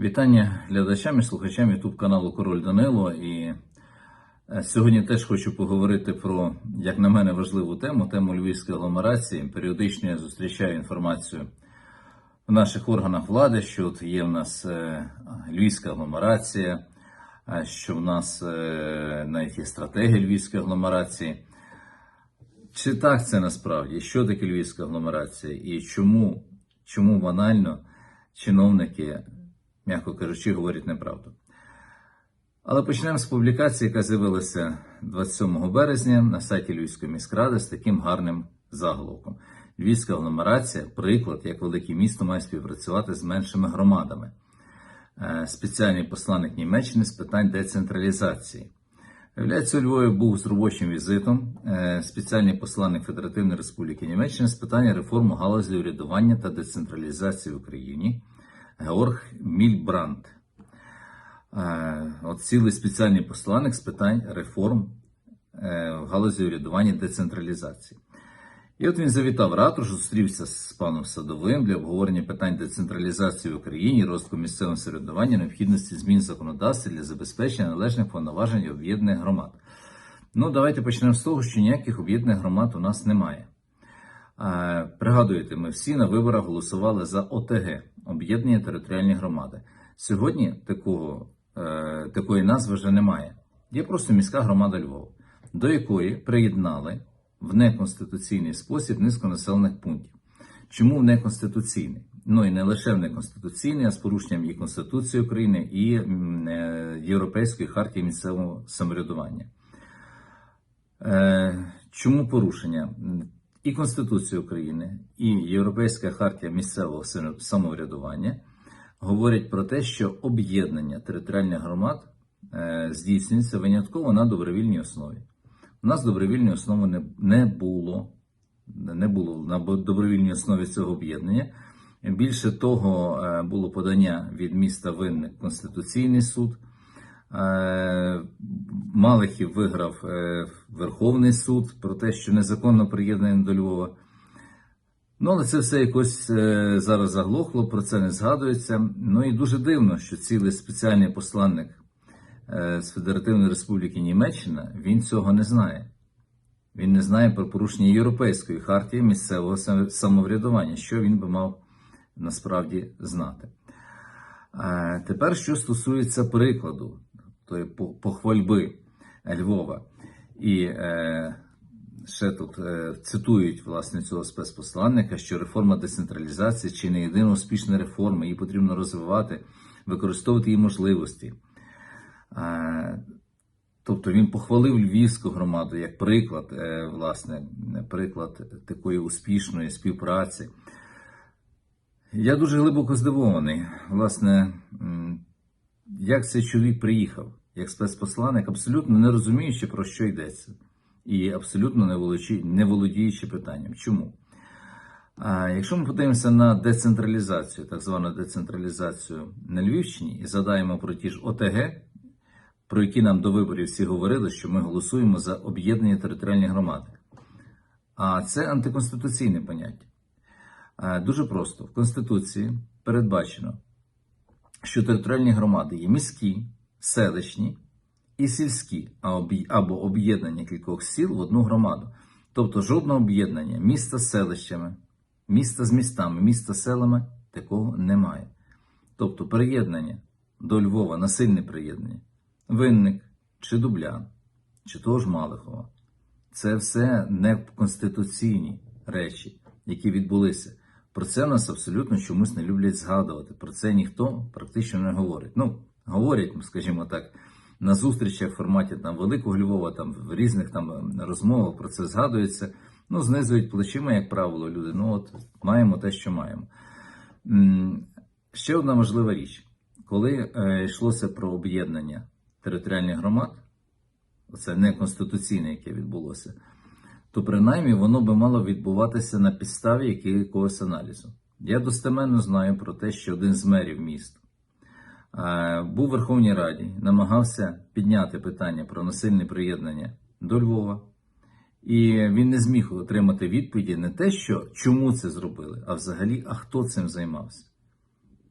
Вітання глядачам і слухачам YouTube каналу Король Данило. І е, сьогодні теж хочу поговорити про, як на мене, важливу тему тему львівської агломерації. Періодично я зустрічаю інформацію в наших органах влади, що от є в нас е, львівська агломерація, е, що в нас навіть є стратегія львівської агломерації. Чи так це насправді? Що таке львівська агломерація? І чому, чому банально чиновники, м'яко кажучи, говорять неправду? Але почнемо з публікації, яка з'явилася 27 березня на сайті Львівської міськради з таким гарним заголовком. Львівська агломерація приклад, як велике місто має співпрацювати з меншими громадами. Е, Спеціальний посланник Німеччини з питань децентралізації. Виявляється, у Львові був з робочим візитом е, спеціальний посланник Федеративної Республіки Німеччини з питання реформи галузі урядування та децентралізації в Україні Георг Мільбранд. Е, От цілий спеціальний посланник з питань реформ е, в галузі урядування децентралізації. І от він завітав в ратушу, зустрівся з паном Садовим для обговорення питань децентралізації в Україні, розвитку місцевого самоврядування, необхідності змін законодавства для забезпечення належних повноважень об'єднаних громад. Ну, давайте почнемо з того, що ніяких об'єднаних громад у нас немає. Е, Пригадуєте, ми всі на виборах голосували за ОТГ об'єднання територіальні громади. Сьогодні такого, е, такої назви вже немає. Є просто міська громада Львова, до якої приєднали в неконституційний спосіб низку населених пунктів. Чому в неконституційний? Ну і не лише в неконституційний, а з порушенням і Конституції України і е, Європейської хартії місцевого самоврядування. Е, Чому порушення? І Конституція України, і Європейська хартія місцевого самоврядування говорять про те, що об'єднання територіальних громад е, здійснюється винятково на добровільній основі. У нас добровільної основи не, було. Не було на добровільній основі цього об'єднання. Більше того, е, було подання від міста Винник Конституційний суд. Е, Малихів виграв е, Верховний суд про те, що незаконно приєднаний до Львова. Ну, але це все якось е, зараз заглохло, про це не згадується. Ну і дуже дивно, що цілий спеціальний посланник з Федеративної Республіки Німеччина він цього не знає. Він не знає про порушення Європейської хартії місцевого самоврядування, що він би мав насправді знати. Тепер, що стосується прикладу, тої похвальби Львова, і е, ще тут е, цитують власне цього спецпосланника, що реформа децентралізації чи не єдина успішна реформа, її потрібно розвивати, використовувати її можливості. Е, Тобто він похвалив львівську громаду як приклад, е, власне, приклад такої успішної співпраці. Я дуже глибоко здивований, власне, як цей чоловік приїхав, як спецпосланник, абсолютно не розуміючи, про що йдеться, і абсолютно не володіючи, питанням. Чому? Якщо ми подивимося на децентралізацію, так звану децентралізацію на Львівщині, і задаємо про ті ж ОТГ, про які нам до виборів всі говорили, що ми голосуємо за об'єднання територіальних громад. А це антиконституційне поняття. Дуже просто в Конституції передбачено, що територіальні громади є міські, селищні і сільські, або об'єднання кількох сіл в одну громаду. Тобто жодного об'єднання міста з селищами, міста з містами, міста з селами такого немає. Тобто приєднання до Львова, насильне приєднання, винник чи Дублян, чи того ж Малихова. Це все не конституційні речі, які відбулися. Про це нас абсолютно чомусь не люблять згадувати. Про це ніхто практично не говорить. Ну, говорять, скажімо так, на зустрічах в форматі там Великого Львова, там в різних там розмовах про це згадується. Ну, знизують плечима, як правило, люди. Ну, от маємо те, що маємо. Ще одна важлива річ. Коли е, йшлося про об'єднання територіальних громад, це не конституційне, яке відбулося, то принаймні воно би мало відбуватися на підставі якогось аналізу. Я достеменно знаю про те, що один з мерів міст був в Верховній Раді, намагався підняти питання про насильне приєднання до Львова, і він не зміг отримати відповіді не те, що чому це зробили, а взагалі, а хто цим займався.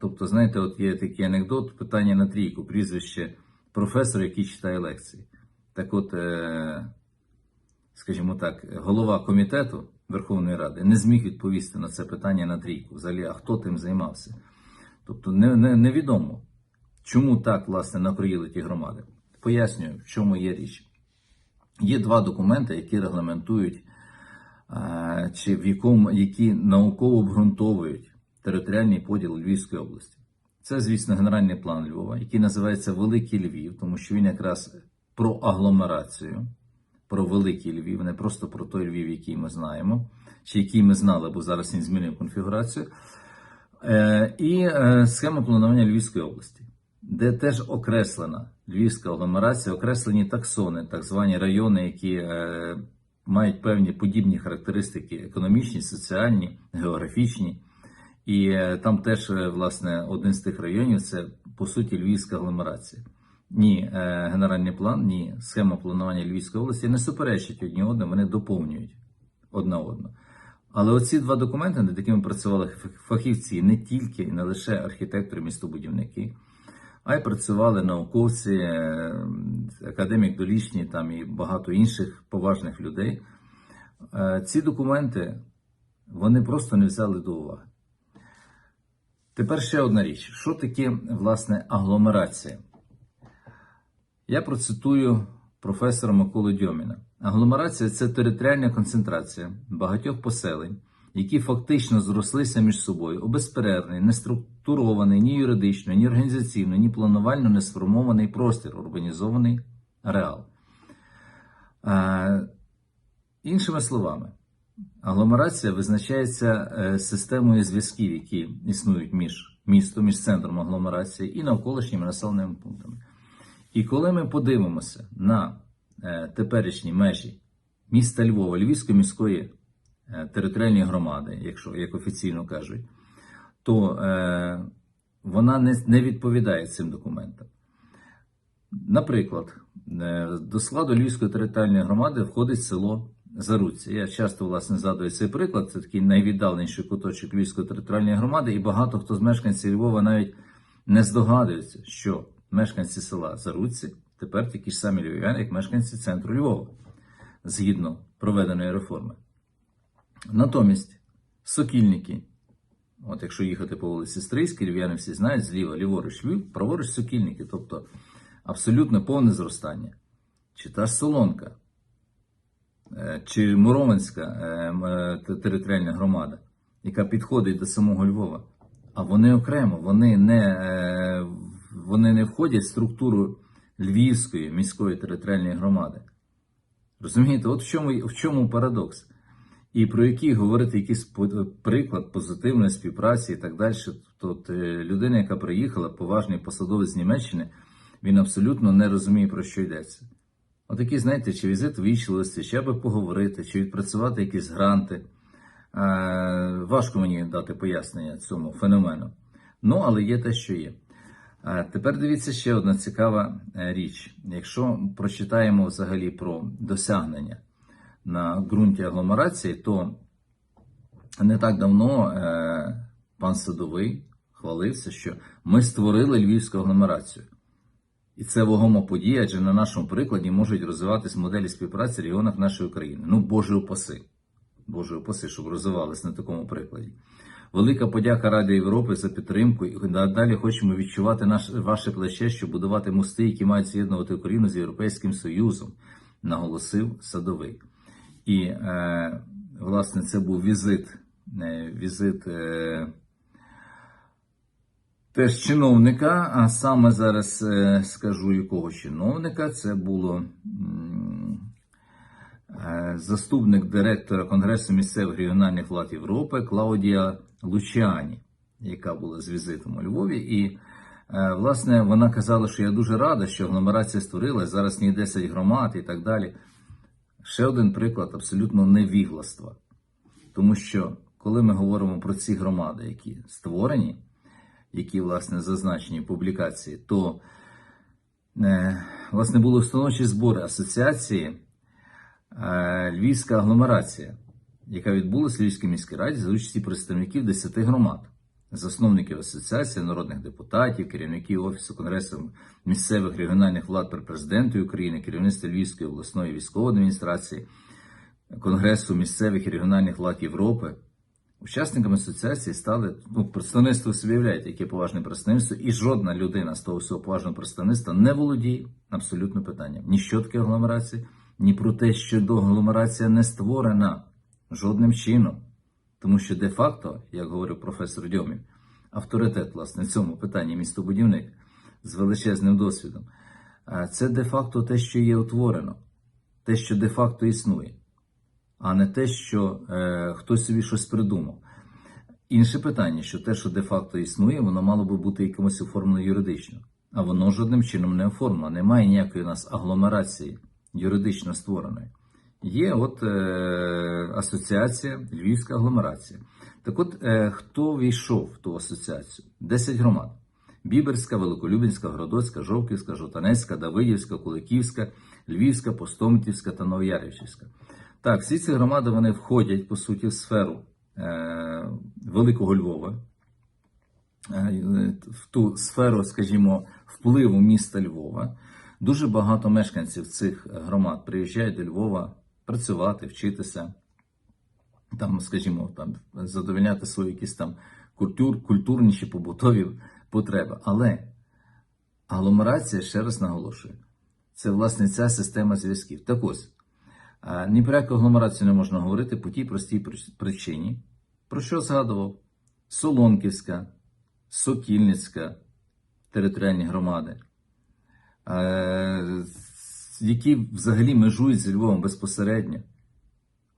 Тобто, знаєте, от є такий анекдот, питання на трійку, прізвище професора, який читає лекції. Так от, е, скажімо так, голова комітету Верховної Ради не зміг відповісти на це питання на трійку. Взагалі, а хто тим займався? Тобто, не, не, невідомо, чому так, власне, накроїли ті громади. Пояснюю, в чому є річ. Є два документи, які регламентують, е, чи в якому, які науково обґрунтовують територіальний поділ Львівської області. Це, звісно, генеральний план Львова, який називається Великий Львів, тому що він якраз про агломерацію, про Великий Львів, не просто про той Львів, який ми знаємо, чи який ми знали, бо зараз він змінив конфігурацію. Е, І е, схема планування Львівської області, де теж окреслена Львівська агломерація, окреслені таксони, так звані райони, які е, мають певні подібні характеристики економічні, соціальні, географічні. І е, там теж, е, власне, один з тих районів це по суті Львівська агломерація. Ні, е, генеральний план, ні схема планування Львівської області не суперечать одні одним, вони доповнюють одна одну. Але оці два документи, над якими працювали фахівці, не тільки і не лише архітектори, містобудівники, а й працювали науковці, е, академік Долішній там і багато інших поважних людей. Е, Ці документи вони просто не взяли до уваги. Тепер ще одна річ: що таке власне агломерація? Я процитую професора Миколу Дьоміна. Агломерація це територіальна концентрація багатьох поселень, які фактично зрослися між собою у безперервний, не структурований ні юридично, ні організаційно, ні планувально не сформований простір, урбанізований ареал. Е, іншими словами, агломерація визначається е, системою зв'язків, які існують між містом, між центром агломерації і навколишніми населеними пунктами. І коли ми подивимося на е, теперішні межі міста Львова, Львівської міської е, територіальної громади, якщо як офіційно кажуть, то е, вона не, не відповідає цим документам. Наприклад, е, до складу Львівської територіальної громади входить село Заруця. Я часто власне згадую цей приклад. Це такий найвіддаленіший куточок Львівської територіальної громади, і багато хто з мешканців Львова навіть не здогадується, що мешканці села Заруці тепер такі ж самі львів'яни, як мешканці центру Львова, згідно проведеної реформи. Натомість сокільники, от якщо їхати по вулиці Стрийській, львів'яни всі знають, зліва ліворуч Львів, праворуч сокільники, тобто абсолютно повне зростання. Чи та ж Солонка, е, чи Муроманська е, е, те- територіальна громада, яка підходить до самого Львова. А вони окремо, вони не, вони не входять в структуру Львівської міської територіальної громади. Розумієте, от в чому, в чому парадокс? І про який говорити якийсь приклад позитивної співпраці і так далі. Тобто е, людина, яка приїхала, поважний посадовець з Німеччини, він абсолютно не розуміє, про що йдеться. Отакі, знаєте, чи візит вічливості, чи аби поговорити, чи відпрацювати якісь гранти. Е, важко мені дати пояснення цьому феномену. Ну, але є те, що є. А тепер дивіться ще одна цікава е, річ. Якщо прочитаємо взагалі про досягнення на ґрунті агломерації, то не так давно е, пан Садовий хвалився, що ми створили львівську агломерацію. І це вагома подія, адже на нашому прикладі можуть розвиватись моделі співпраці в регіонах нашої країни. Ну, Боже упаси. Боже упаси, щоб розвивались на такому прикладі. Велика подяка Раді Європи за підтримку. І надалі хочемо відчувати наш, ваше плече, щоб будувати мости, які мають з'єднувати Україну з Європейським Союзом, наголосив Садовий. І, е, власне, це був візит, е, візит е, теж чиновника, а саме зараз скажу якого чиновника. Це було заступник директора Конгресу місцевих регіональних влад Європи Клаудія Лучані, яка була з візитом у Львові. І власне вона казала, що я дуже рада, що агломерація створилась, зараз в ній 10 громад і так далі. Ще один приклад абсолютно невігластва. Тому що коли ми говоримо про ці громади, які створені, які власне зазначені в публікації, то е, власне були установчі збори асоціації е, Львівська агломерація, яка відбулася в Львівській міській раді за участі представників 10 громад. Засновників асоціації народних депутатів, керівників Офісу Конгресу місцевих регіональних влад при президенті України, керівництва Львівської обласної військової адміністрації, Конгресу місцевих і регіональних влад Європи. Учасниками асоціації стали ну, представництво собі уявляєте, яке поважне представництво, і жодна людина з того всього поважного представництва не володіє абсолютно питанням ні що таке агломерація, ні про те, що до агломерація не створена жодним чином. Тому що де-факто, як говорив професор Дьомін, авторитет власне в цьому питанні містобудівник з величезним досвідом, це де-факто те, що є утворено, те, що де-факто існує, а не те, що е, хтось собі щось придумав. Інше питання, що те, що де-факто існує, воно мало би бути якимось оформлено юридично, а воно жодним чином не оформлено. Немає ніякої у нас агломерації юридично створеної. Є от е, асоціація, Львівська агломерація. Так от, е, хто війшов в ту асоціацію? 10 громад: Біберська, Великолюбінська, Городоцька, Жовківська, Жовтанецька, Давидівська, Куликівська, Львівська, Постомитівська та Новоярівська. Так, всі ці громади вони входять по суті в сферу е, Великого Львова, е, в ту сферу, скажімо, впливу міста Львова. Дуже багато мешканців цих громад приїжджають до Львова працювати, вчитися, там, скажімо, там задовольняти свої якісь там культур, культурні чи побутові потреби. Але агломерація, ще раз наголошую, це власне ця система зв'язків. Так ось, ні про яку агломерацію не можна говорити по тій простій причині, про що згадував Солонківська, Сокільницька територіальні громади е, які взагалі межують з Львовом безпосередньо.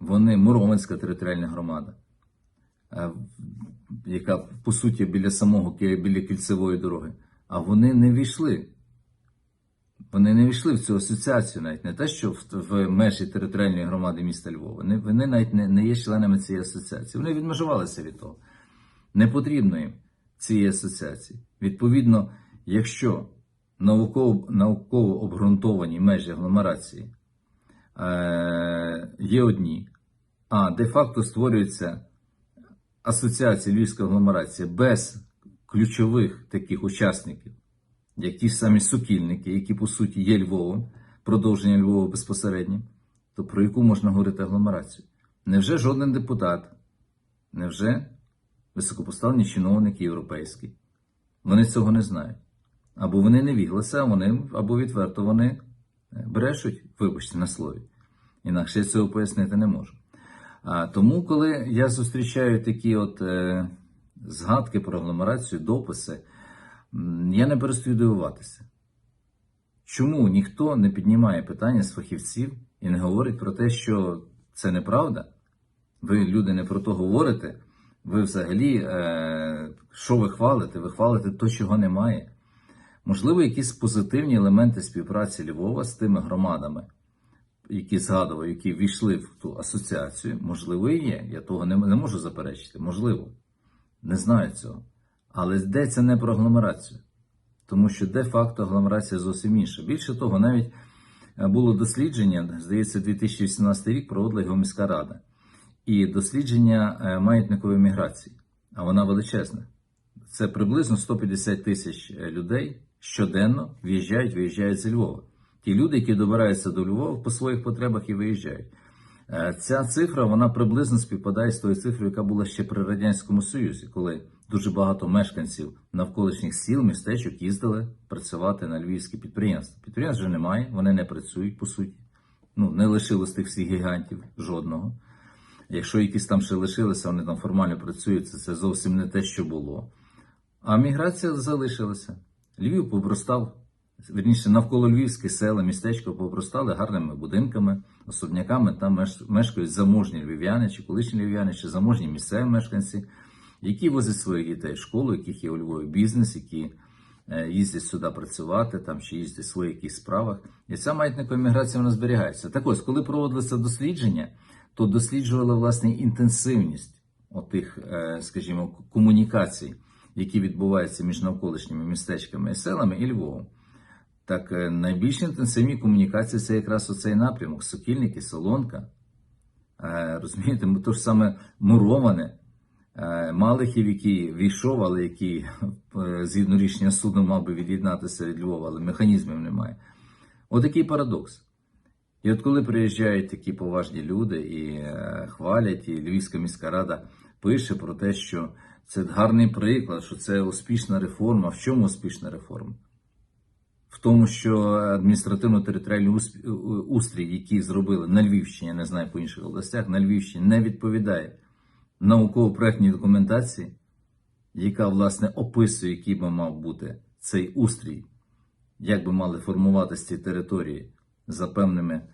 Вони Муромська територіальна громада, е, яка по суті біля самого біля кільцевої дороги. А вони не війшли. Вони не війшли в цю асоціацію, навіть не те, що в, в межі територіальної громади міста Львова. Вони, вони навіть не, не є членами цієї асоціації. Вони відмежувалися від того. Не потрібно їм цієї асоціації. Відповідно, якщо науково, науково обґрунтовані межі агломерації е, є одні, а де-факто створюється асоціація Львівська агломерація без ключових таких учасників, як ті самі сукільники, які по суті є Львовом, продовження Львова безпосередньо, то про яку можна говорити агломерацію? Невже жоден депутат, невже високопоставлені чиновники європейські? Вони цього не знають. Або вони не віглися, вони, або відверто вони е, брешуть, вибачте на слові. Інакше я цього пояснити не можу. А, тому, коли я зустрічаю такі от е, згадки про агломерацію, дописи, я не перестаю дивуватися. Чому ніхто не піднімає питання з фахівців і не говорить про те, що це неправда? Ви, люди, не про то говорите. Ви взагалі, е, що ви хвалите? Ви хвалите то, чого немає. Можливо, якісь позитивні елементи співпраці Львова з тими громадами, які згадував, які війшли в ту асоціацію, можливо, і є. Я того не, не можу заперечити. Можливо, не знаю цього. Але йдеться не про агломерацію, тому що де-факто агломерація зовсім інша. Більше того, навіть е, було дослідження, здається, 2018 рік проводила його міська рада. І дослідження е, маятникової міграції, а вона величезна. Це приблизно 150 тисяч е, людей щоденно в'їжджають, виїжджають з Львова. Ті люди, які добираються до Львова по своїх потребах і виїжджають. Е, Ця цифра вона приблизно співпадає з тою цифрою, яка була ще при Радянському Союзі, коли дуже багато мешканців навколишніх сіл, містечок їздили працювати на львівські підприємства. Підприємств вже немає, вони не працюють по суті. Ну, не лишилось тих всіх гігантів жодного. Якщо якісь там ще лишилися, вони там формально працюють, це, це зовсім не те, що було. А міграція залишилася. Львів попростав, верніше, навколо Львівські села, містечко попростали гарними будинками, особняками. Там меш- мешкають заможні львів'яни, чи колишні львів'яни, чи заможні місцеві мешканці, які возять своїх дітей в школу, яких є у Львові бізнес, які е, їздять сюди працювати, там чи їздять в своїх якихось справах. І ця маятникова міграція вона зберігається. Так ось, коли проводилися дослідження, то досліджували власне інтенсивність отих, е, скажімо, комунікацій, які відбуваються між навколишніми містечками і селами і Львовом. Так е, найбільш інтенсивні комунікації це якраз оцей напрямок: Сокільники, Солонка. Е, Розумієте, то ж саме муроване, е, Малихів, який війшов, але який згідно рішення суду мав би від'єднатися від Львова, але механізмів немає. Отакий парадокс. І от коли приїжджають такі поважні люди і хвалять, і Львівська міська рада пише про те, що це гарний приклад, що це успішна реформа. В чому успішна реформа? В тому, що адміністративно-територіальний устрій, який зробили на Львівщині, я не знаю по інших областях, на Львівщині не відповідає науково-проектній документації, яка власне описує, який би мав бути цей устрій, як би мали формуватися ці території за певними,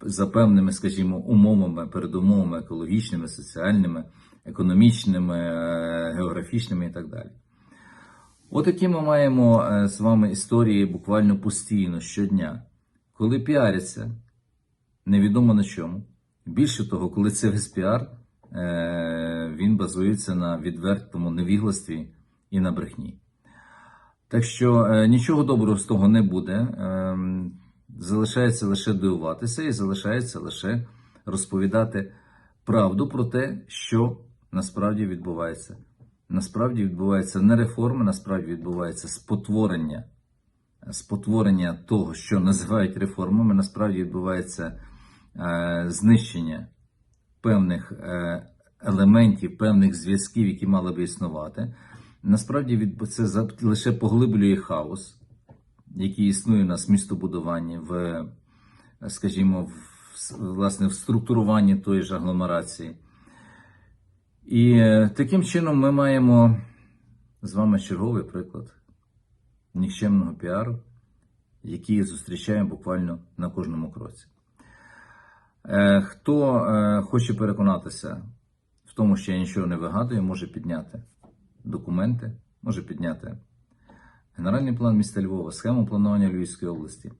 за певними, скажімо, умовами, передумовами екологічними, соціальними, економічними, е, географічними і так далі. Отакі ми маємо е, з вами історії буквально постійно щодня, коли піаряться, невідомо на чому. Більше того, коли це весь піар, е, він базується на відвертому невігластві і на брехні. Так що нічого доброго з того не буде. Залишається лише дивуватися і залишається лише розповідати правду про те, що насправді відбувається. Насправді відбувається не реформи, насправді відбувається спотворення, спотворення того, що називають реформами, насправді відбувається е, знищення певних е, елементів, певних зв'язків, які мали би існувати. Насправді це лише поглиблює хаос, який існує у нас в містобудуванні, в, скажімо, в, власне, в структуруванні тої ж агломерації. І е, таким чином ми маємо з вами черговий приклад нікчемного піару, який зустрічаємо буквально на кожному кроці. Е, Хто е, хоче переконатися в тому, що я нічого не вигадую, може підняти документи, може підняти генеральний план міста Львова, схему планування Львівської області,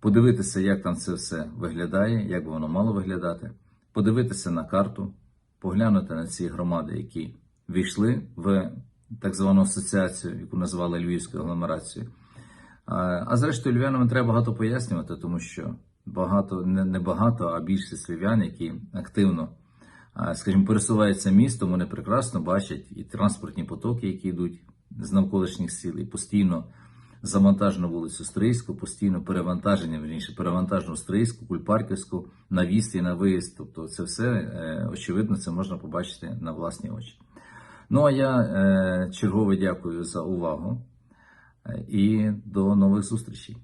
подивитися, як там це все виглядає, як би воно мало виглядати, подивитися на карту, поглянути на ці громади, які війшли в так звану асоціацію, яку назвали Львівською агломерацією. А, зрештою, львів'янам треба багато пояснювати, тому що багато, не, не багато, а більшість львів'ян, які активно, скажімо, пересуваються містом, вони прекрасно бачать і транспортні потоки, які йдуть з навколишніх сіл, і постійно завантажену вулицю Стрийську, постійно перевантаження, верніше, перевантажену Стрийську, Кульпарківську, на в'їзд і на виїзд. Тобто це все, е, очевидно, це можна побачити на власні очі. Ну а я чергово чергове дякую за увагу е, і до нових зустрічей.